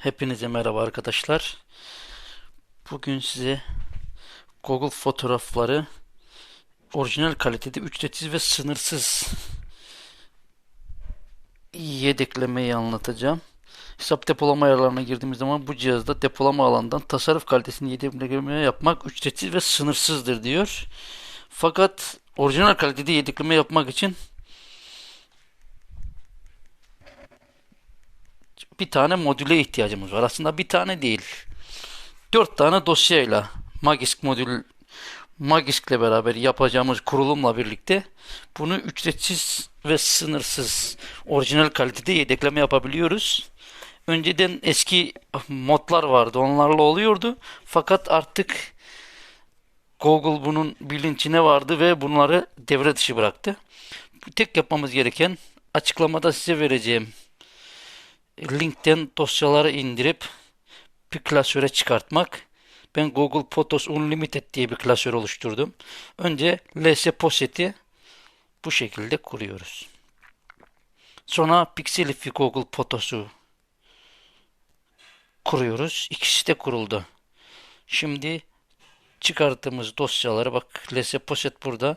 Hepinize merhaba arkadaşlar. Bugün size Google fotoğrafları orijinal kalitede ücretsiz ve sınırsız yedeklemeyi anlatacağım. Hesap depolama ayarlarına girdiğimiz zaman bu cihazda depolama alanından tasarruf kalitesini yedekleme yapmak ücretsiz ve sınırsızdır diyor. Fakat orijinal kalitede yedekleme yapmak için bir tane modüle ihtiyacımız var. Aslında bir tane değil. Dört tane dosyayla Magisk modül Magisk ile beraber yapacağımız kurulumla birlikte bunu ücretsiz ve sınırsız orijinal kalitede yedekleme yapabiliyoruz. Önceden eski modlar vardı. Onlarla oluyordu. Fakat artık Google bunun bilincine vardı ve bunları devre dışı bıraktı. Tek yapmamız gereken açıklamada size vereceğim linkten dosyaları indirip bir klasöre çıkartmak. Ben Google Photos Unlimited diye bir klasör oluşturdum. Önce LS Poset'i bu şekilde kuruyoruz. Sonra Pixelify Google Photos'u kuruyoruz. İkisi de kuruldu. Şimdi çıkarttığımız dosyaları bak LS Poset burada.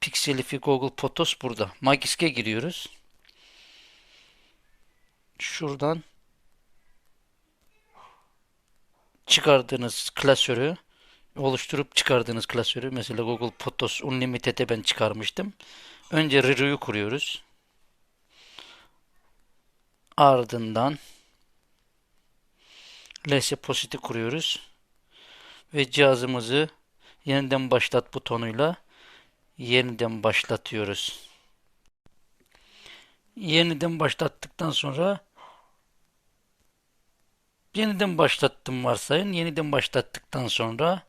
Pixelify Google Photos burada. Magisk'e giriyoruz şuradan çıkardığınız klasörü oluşturup çıkardığınız klasörü mesela Google Photos Unlimited'e ben çıkarmıştım. Önce Rero'yu kuruyoruz. Ardından LS Posit'i kuruyoruz. Ve cihazımızı yeniden başlat butonuyla yeniden başlatıyoruz. Yeniden başlattıktan sonra Yeniden başlattım varsayın. Yeniden başlattıktan sonra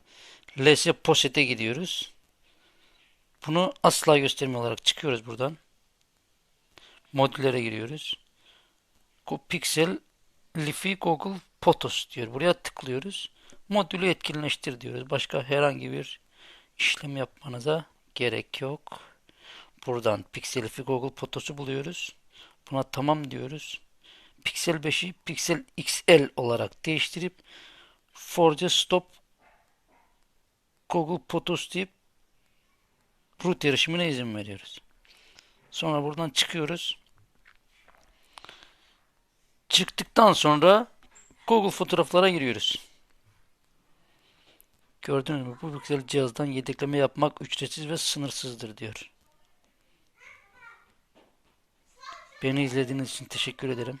LS Poset'e gidiyoruz. Bunu asla gösterme olarak çıkıyoruz buradan. Modüllere giriyoruz. Pixel Lifi Google Photos diyor. Buraya tıklıyoruz. Modülü etkinleştir diyoruz. Başka herhangi bir işlem yapmanıza gerek yok. Buradan Pixel Lifi Google Photos'u buluyoruz. Buna tamam diyoruz. Pixel 5'i Pixel XL olarak değiştirip Forge Stop Google Photos deyip root erişimine izin veriyoruz. Sonra buradan çıkıyoruz. Çıktıktan sonra Google fotoğraflara giriyoruz. Gördüğünüz gibi bu güzel cihazdan yedekleme yapmak ücretsiz ve sınırsızdır diyor. Beni izlediğiniz için teşekkür ederim.